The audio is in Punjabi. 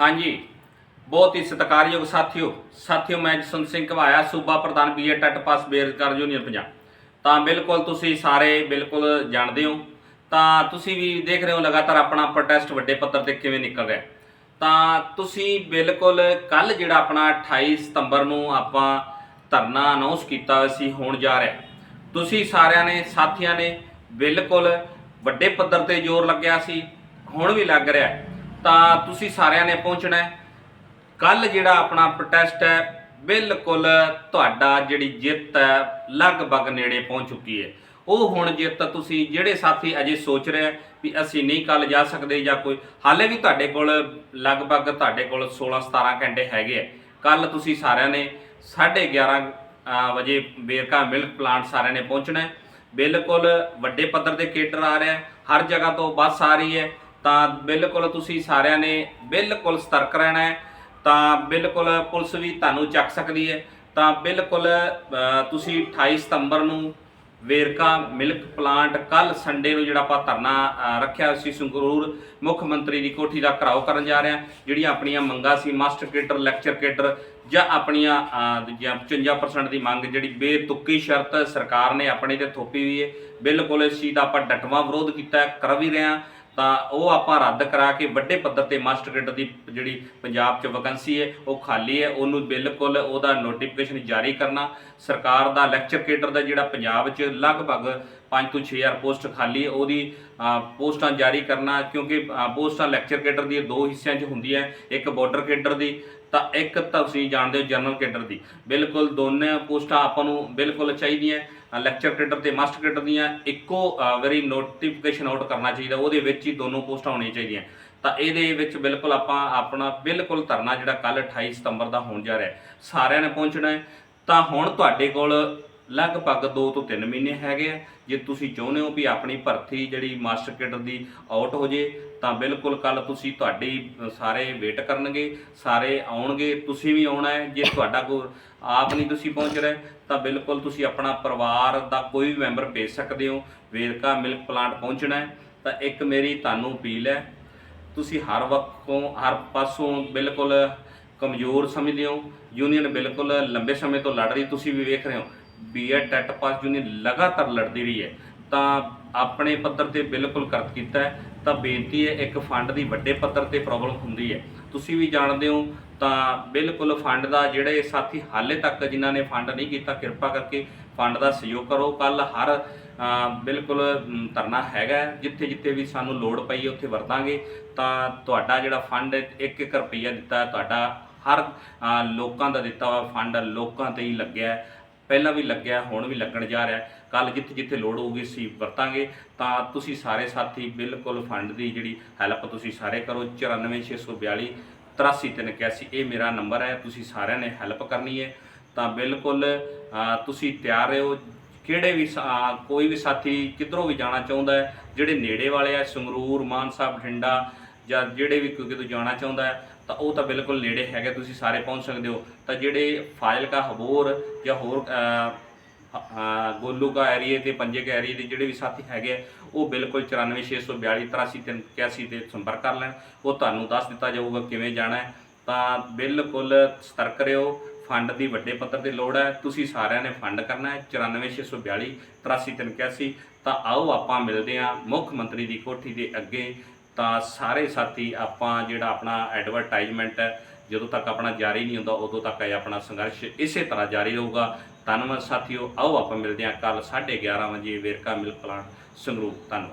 ਹਾਂਜੀ। ਬਹੁਤ ਹੀ ਸਤਿਕਾਰਯੋਗ ਸਾਥੀਓ ਸਾਥੀਓ ਮੈਂ ਜਸਵੰਤ ਸਿੰਘ ਘਵਾਇਆ, ਸੂਬਾ ਪ੍ਰਧਾਨ ਬੀਏ ਟੱਟ ਪਾਸ ਬੇਰੁਜ਼ਗਾਰ ਯੂਨੀਅਨ ਪੰਜਾਬ। ਤਾਂ ਬਿਲਕੁਲ ਤੁਸੀਂ ਸਾਰੇ ਬਿਲਕੁਲ ਜਾਣਦੇ ਹੋ। ਤਾਂ ਤੁਸੀਂ ਵੀ ਦੇਖ ਰਹੇ ਹੋ ਲਗਾਤਾਰ ਆਪਣਾ ਪ੍ਰੋਟੈਸਟ ਵੱਡੇ ਪੱਧਰ ਤੇ ਕਿਵੇਂ ਨਿਕਲ ਰਿਹਾ। ਤਾਂ ਤੁਸੀਂ ਬਿਲਕੁਲ ਕੱਲ ਜਿਹੜਾ ਆਪਣਾ 28 ਸਤੰਬਰ ਨੂੰ ਆਪਾਂ ਧਰਨਾ ਅਨਾਉਂਸ ਕੀਤਾ ਹੋਇਆ ਸੀ, ਹੋਣ ਜਾ ਰਿਹਾ। ਤੁਸੀਂ ਸਾਰਿਆਂ ਨੇ, ਸਾਥੀਆਂ ਨੇ ਬਿਲਕੁਲ ਵੱਡੇ ਪੱਧਰ ਤੇ ਜ਼ੋਰ ਲੱਗਿਆ ਸੀ, ਹੁਣ ਵੀ ਲੱਗ ਰਿਹਾ। ਤਾਂ ਤੁਸੀਂ ਸਾਰਿਆਂ ਨੇ ਪਹੁੰਚਣਾ ਹੈ। ਕੱਲ ਜਿਹੜਾ ਆਪਣਾ ਪ੍ਰੋਟੈਸਟ ਹੈ, ਬਿਲਕੁਲ ਤੁਹਾਡਾ ਜਿਹੜੀ ਜਿੱਤ ਹੈ, ਲਗਭਗ ਨੇੜੇ ਪਹੁੰਚ ਚੁੱਕੀ ਹੈ। ਉਹ ਹੁਣ ਜਿੱਤ ਤੁਸੀਂ ਜਿਹੜੇ ਸਾਥੀ ਅਜੇ ਸੋਚ ਰਹੇ ਵੀ ਅਸੀਂ ਨਹੀਂ ਕੱਲ ਜਾ ਸਕਦੇ ਜਾਂ ਕੋਈ, ਹਾਲੇ ਵੀ ਤੁਹਾਡੇ ਕੋਲ ਲਗਭਗ ਤੁਹਾਡੇ ਕੋਲ 16 17 ਘੰਟੇ ਹੈਗੇ ਆ ਕੱਲ ਤੁਸੀਂ ਸਾਰਿਆਂ ਨੇ 11:30 ਵਜੇ ਵੇਰਕਾ ਮਿਲਕ ਪਲਾਂਟ ਸਾਰਿਆਂ ਨੇ ਪਹੁੰਚਣਾ ਹੈ। ਬਿਲਕੁਲ ਵੱਡੇ ਪੱਧਰ ਤੇ ਕੇਟਰ ਆ ਰਿਹਾ ਹਰ ਜਗ੍ਹਾ ਤੋਂ ਬੱਸ ਆ ਰਹੀ ਹੈ। ਤਾਂ ਬਿਲਕੁਲ ਤੁਸੀਂ ਸਾਰਿਆਂ ਨੇ ਬਿਲਕੁਲ ਸਤਰਕ ਰਹਿਣਾ ਹੈ। ਤਾਂ ਬਿਲਕੁਲ ਪੁਲਿਸ ਵੀ ਤੁਹਾਨੂੰ ਚੱਕ ਸਕਦੀ ਹੈ। ਤਾਂ ਬਿਲਕੁਲ ਤੁਸੀਂ 28 ਸਤੰਬਰ ਨੂੰ ਵੇਰਕਾ ਮਿਲਕ ਪਲਾਂਟ ਕੱਲ ਸੰਡੇ ਨੂੰ ਜਿਹੜਾ ਆਪਾਂ ਧਰਨਾ ਰੱਖਿਆ ਸੀ ਸੰਗਰੂਰ ਮੁੱਖ ਮੰਤਰੀ ਦੀ ਕੋਠੀ ਦਾ ਘਰਾਓ ਕਰਨ ਜਾ ਰਹੇ ਹਾਂ। ਜਿਹੜੀਆਂ ਆਪਣੀਆਂ ਮੰਗਾਂ ਸੀ ਮਾਸਟਰ ਕੇਡਰ ਲੈਕਚਰ ਕੇਡਰ ਜਾਂ ਆਪਣੀਆਂ ਅ, ਦੂਜੀਆਂ 55% ਦੀ ਮੰਗ ਜਿਹੜੀ ਬੇਤੁਕੀ ਸ਼ਰਤ ਸਰਕਾਰ ਨੇ ਆਪਣੇ ਤੇ ਥੋਪੀ ਹੋਈ ਹੈ। ਬਿਲਕੁਲ ਇਸ ਚੀਜ਼ ਦਾ ਆਪਾਂ ਡਟਵਾਂ ਵਿਰੋਧ ਕੀਤਾ ਕਰ ਵੀ ਰਹੇ ਹਾਂ। ਤਾਂ ਉਹ ਆਪਾਂ ਰੱਦ ਕਰਾ ਕੇ ਵੱਡੇ ਪੱਧਰ ਤੇ ਮਾਸਟਰ ਕੇਡਰ ਦੀ ਜਿਹੜੀ ਪੰਜਾਬ 'ਚ ਵੈਕੈਂਸੀ ਹੈ, ਉਹ ਖਾਲੀ ਹੈ। ਉਹਨੂੰ ਬਿਲਕੁਲ ਉਹਦਾ ਨੋਟੀਫਿਕੇਸ਼ਨ ਜਾਰੀ ਕਰਨਾ। ਸਰਕਾਰ ਦਾ ਲੈਕਚਰ ਕੇਡਰ ਦਾ ਜਿਹੜਾ ਪੰਜਾਬ 'ਚ ਲਗਭਗ 5 ਤੋਂ 6000 ਪੋਸਟ ਖਾਲੀ ਹੈ ਉਹਦੀ ਪੋਸਟਾਂ ਜਾਰੀ ਕਰਨਾ, ਕਿਉਂਕਿ ਪੋਸਟਾਂ ਲੈਕਚਰ ਕੇਡਰ ਦੀ ਦੋ ਹਿੱਸਿਆਂ 'ਚ ਹੁੰਦੀਆਂ ਇੱਕ ਬਾਰਡਰ ਕੇਡਰ ਦੀ, ਤਾਂ ਇੱਕ ਤੁਸੀਂ ਜਾਣਦੇ ਹੋ ਜਨਰਲ ਕੇਡਰ ਦੀ। ਬਿਲਕੁਲ ਦੋਨੇ ਪੋਸਟਾਂ ਆਪਾਂ ਨੂੰ ਬਿਲਕੁਲ ਚਾਹੀਦੀਆਂ ਲੈਕਚਰ ਕੇਡਰ ਤੇ ਮਾਸਟਰ ਕੇਡਰ ਦੀਆਂ, ਇੱਕੋ ਵੈਰੀ ਨੋਟੀਫਿਕੇਸ਼ਨ ਆਊਟ ਕਰਨਾ ਚਾਹੀਦਾ, ਉਹਦੇ ਵਿੱਚ ਹੀ ਦੋਨੋਂ ਪੋਸਟਾਂ ਹੋਣੀਆਂ ਚਾਹੀਦੀਆਂ। ਤਾਂ ਇਹਦੇ ਵਿੱਚ ਬਿਲਕੁਲ ਆਪਾਂ ਆਪਣਾ ਬਿਲਕੁਲ ਧਰਨਾ ਜਿਹੜਾ ਕੱਲ 28 ਸਤੰਬਰ ਦਾ ਹੋਣ ਜਾ ਰਿਹਾ ਸਾਰਿਆਂ ਨੇ ਪਹੁੰਚਣਾ ਹੈ। ਤਾਂ ਹੁਣ ਤੁਹਾਡੇ ਕੋਲ ਲਗਭਗ 2 ਤੋਂ 3 ਮਹੀਨੇ ਹੈਗੇ ਆ। ਜੇ ਤੁਸੀਂ ਚਾਹੁੰਦੇ ਹੋ ਵੀ ਆਪਣੀ ਭਰਤੀ ਜਿਹੜੀ ਮਾਸਟਰ ਕੇਡਰ ਦੀ ਆਊਟ ਹੋ ਜੇ, ਤਾਂ ਬਿਲਕੁਲ ਕੱਲ ਤੁਸੀਂ ਤੁਹਾਡੀ ਸਾਰੇ ਵੇਟ ਕਰਨਗੇ, ਸਾਰੇ ਆਉਣਗੇ। ਤੁਸੀਂ ਵੀ ਆਉਣਾ ਹੈ। ਜੇ ਤੁਹਾਡਾ ਕੋਈ ਆਪ ਨਹੀਂ ਤੁਸੀਂ ਪਹੁੰਚ ਰਹੇ, ਤਾਂ ਬਿਲਕੁਲ ਤੁਸੀਂ ਆਪਣਾ ਪਰਿਵਾਰ ਦਾ ਕੋਈ ਵੀ ਮੈਂਬਰ ਭੇਜ ਸਕਦੇ ਹੋ। ਵੇਰਕਾ ਮਿਲਕ ਪਲਾਂਟ ਪਹੁੰਚਣਾ ਹੈ। ਤਾਂ ਇੱਕ ਮੇਰੀ ਤੁਹਾਨੂੰ ਅਪੀਲ ਹੈ, ਤੁਸੀਂ ਹਰ ਵਕਤੋਂ ਹਰ ਪਾਸੋਂ ਬਿਲਕੁਲ ਕਮਜ਼ੋਰ ਸਮਝਦੇ ਹੋ। ਯੂਨੀਅਨ ਬਿਲਕੁਲ ਲੰਬੇ ਸਮੇਂ ਤੋਂ ਲੜ ਰਹੀ, ਤੁਸੀਂ ਵੀ ਵੇਖ ਰਹੇ ਹੋ। ਬੀਐਡ ਟੈਟ ਪਾਸ ਯੂਨੀਅਨ ਲਗਾਤਾਰ ਲੜਦੀ ਰਹੀ ਹੈ, ਤਾਂ ਆਪਣੇ ਪੱਧਰ ਤੇ ਬਿਲਕੁਲ ਕਰਤ ਕੀਤਾ ਹੈ, ਤਾਂ ਬੇਨਤੀ ਹੈ, ਇੱਕ ਫੰਡ ਦੀ ਵੱਡੇ ਪੱਧਰ ਤੇ ਪ੍ਰੋਬਲਮ ਹੁੰਦੀ ਹੈ। ਤੁਸੀਂ ਵੀ ਜਾਣਦੇ ਹੋ, ਤਾਂ ਬਿਲਕੁਲ ਫੰਡ ਦਾ ਜਿਹੜੇ ਸਾਥੀ ਹਾਲੇ ਤੱਕ ਜਿਨ੍ਹਾਂ ਨੇ ਫੰਡ ਨਹੀਂ ਕੀਤਾ, ਕਿਰਪਾ ਕਰਕੇ ਫੰਡ ਦਾ ਸਹਿਯੋਗ ਕਰੋ। ਕੱਲ ਹਰ ਬਿਲਕੁਲ ਧਰਨਾ ਹੈਗਾ ਜਿੱਥੇ ਜਿੱਥੇ ਵੀ ਸਾਨੂੰ ਲੋੜ ਪਈ ਉੱਥੇ ਵਰਤਾਂਗੇ। ਤਾਂ ਤੁਹਾਡਾ ਜਿਹੜਾ ਫੰਡ 1-1 ਰੁਪਈਆ ਦਿੱਤਾ ਤੁਹਾਡਾ ਹਰ ਲੋਕਾਂ ਦਾ ਦਿੱਤਾ ਹੋਇਆ ਫੰਡ ਲੋਕਾਂ ਤੇ ਹੀ ਲੱਗਿਆ ਪਹਿਲਾਂ ਵੀ ਲੱਗਿਆ, ਹੁਣ ਵੀ ਲੱਗਣ ਜਾ ਰਿਹਾ। ਕੱਲ ਜਿੱਥੇ ਜਿੱਥੇ ਲੋੜ ਹੋਊਗੀ ਅਸੀਂ ਵਰਤਾਂਗੇ। ਤਾਂ ਤੁਸੀਂ ਸਾਰੇ ਸਾਥੀ ਬਿਲਕੁਲ ਫੰਡ ਦੀ ਜਿਹੜੀ ਹੈਲਪ ਤੁਸੀਂ ਸਾਰੇ ਕਰੋ। 94642 83381 ਇਹ ਮੇਰਾ ਨੰਬਰ ਹੈ। ਤੁਸੀਂ ਸਾਰਿਆਂ ਨੇ ਹੈਲਪ ਕਰਨੀ ਹੈ। ਤਾਂ ਬਿਲਕੁਲ ਤੁਸੀਂ ਤਿਆਰ ਰਹੋ। ਕਿਹੜੇ ਵੀ ਸਾ- ਕੋਈ ਵੀ ਸਾਥੀ ਕਿੱਧਰੋਂ ਵੀ ਜਾਣਾ ਚਾਹੁੰਦਾ ਹੈ, ਜਿਹੜੇ ਨੇੜੇ ਵਾਲੇ ਆ, ਸੰਗਰੂਰ ਮਾਨਸਾ ਬਠਿੰਡਾ ਜਾਂ ਜਿਹੜੇ ਵੀ ਕੋਈ ਕਿਤੋਂ ਜਾਣਾ ਚਾਹੁੰਦਾ ਹੈ ਤਾਂ ਉਹ ਤਾਂ ਬਿਲਕੁਲ ਨੇੜੇ ਹੈਗੇ ਤੁਸੀਂ ਸਾਰੇ ਪਹੁੰਚ ਸਕਦੇ ਹੋ। ਤਾਂ ਜਿਹੜੇ ਫਾਜ਼ਿਲਕਾ ਹਬੋਰ ਜਾਂ ਹੋਰ ਗੋਲੂ ਅ, ਗੋਲੂਕਾ ਏਰੀਏ ਤੇ ਪੰਜੇ ਕੇ ਏਰੀਏ ਦੇ ਜਿਹੜੇ ਵੀ ਸਾਥੀ ਹੈਗੇ ਆ, ਉਹ ਬਿਲਕੁਲ 94642 83381 ਤੇ ਸੰਪਰਕ ਕਰ ਲੈਣ। ਉਹ ਤੁਹਾਨੂੰ ਦੱਸ ਦਿੱਤਾ ਜਾਊਗਾ ਕਿਵੇਂ ਜਾਣਾ ਹੈ। ਤਾਂ ਬਿਲਕੁਲ ਸਤਰਕ ਰਹੋ। ਫੰਡ ਦੀ ਵੱਡੇ ਪੱਧਰ ਤੇ ਲੋੜ ਹੈ। ਤੁਸੀਂ ਸਾਰਿਆਂ ਨੇ ਫੰਡ ਕਰਨਾ ਹੈ। 94642 83381 ਤਾਂ ਆਓ ਆਪਾਂ ਮਿਲਦੇ ਹਾਂ ਮੁੱਖ ਮੰਤਰੀ ਦੀ ਕੋਠੀ ਦੇ ਅੱਗੇ। ਤਾਂ ਸਾਰੇ ਸਾਥੀ ਆਪਾਂ ਜਿਹੜਾ ਆਪਣਾ ਐਡਵਰਟਾਈਜ਼ਮੈਂਟ ਹੈ, ਜਦੋਂ ਤੱਕ ਆਪਣਾ ਜਾਰੀ ਨਹੀਂ ਹੁੰਦਾ, ਉਦੋਂ ਤੱਕ ਇਹ ਆਪਣਾ ਸੰਘਰਸ਼ ਇਸੇ ਤਰ੍ਹਾਂ ਜਾਰੀ ਰਹੂਗਾ। ਧੰਨਵਾਦ ਸਾਥੀਓ, ਆਓ ਆਪਾਂ ਮਿਲਦੇ ਹਾਂ ਕੱਲ 11:30 ਵਜੇ ਵੇਰਕਾ ਮਿਲਕ ਪਲਾਂਟ ਸੰਗਰੂਰ। ਧੰਨਵਾਦ।